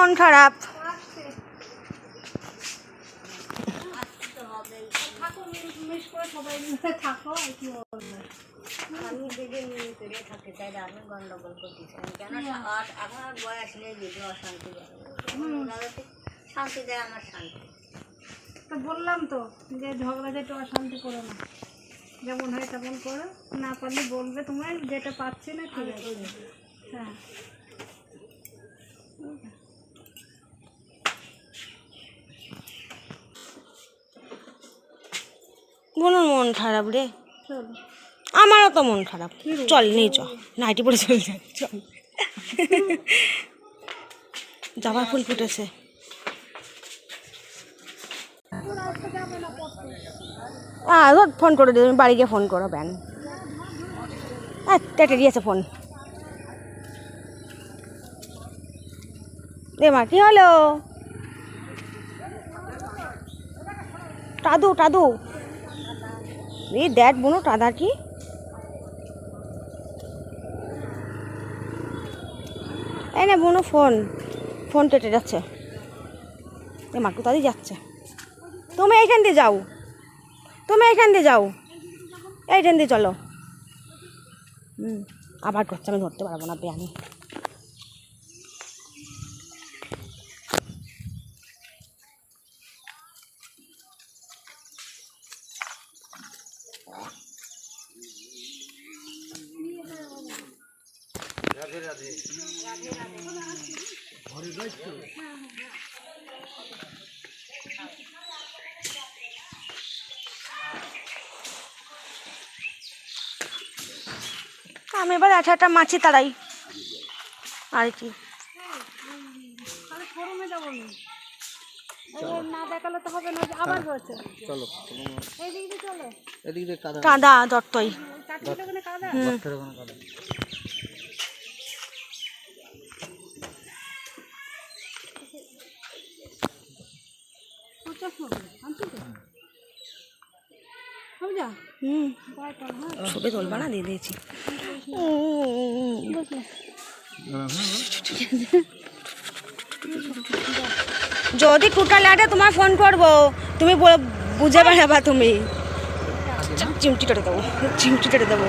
মন খারাপ। আমি মিল করে থাকতে চাই করতে চাই। কেন বয়স অশান্তি শান্তি দেয় আমার শান্তি তো বললাম তো যে ঝগড়া যেটা অশান্তি করো না। যেমন হয় তেমন করো, না পারলে বলবে তোমার যেটা পাচ্ছি না ঠিক আছে। হ্যাঁ। বোনের মন খারাপ রে। আমারও তো মন খারাপ। চল নেই চ। নাইটি পরে চল যাই চল। জবা ফুল ফুটেছে। ফোন করে দিও বাড়ি গিয়ে ফোন করো ব্যান। হ্যাঁ টেটে দিয়েছে ফোন রে মা কি হলো? টাদু টাদু। এই দেখ বোনো, টাদা কি? এই না বোনো ফোন ফোন কেটে যাচ্ছে। এ মাটু তাদি যাচ্ছে? তুমি এইখান দিয়ে যাও। তুমি এইখান দিয়ে যাও। এইখান দিয়ে চলো। হুম, আবার করছে আমি ধরতে পারব না আমি এবার একটা মাছি তাড়াই। আর কি? ফোরমে যাব না দেখালে তো হবে না যে আবার হয়েছে। চলো। এই দিক চলো। এদিক কাদা। কাদা দত্তই। কাদা? কাদা। হ্যাঁ। ছবি তুলবা না দিয়ে দিয়েছি। বসে যদি টোটাল লাগে তোমায় ফোন করব তুমি বুঝে বেড়াবা তুমি চিমটিটারে দেবো চিমটিটারে দেবো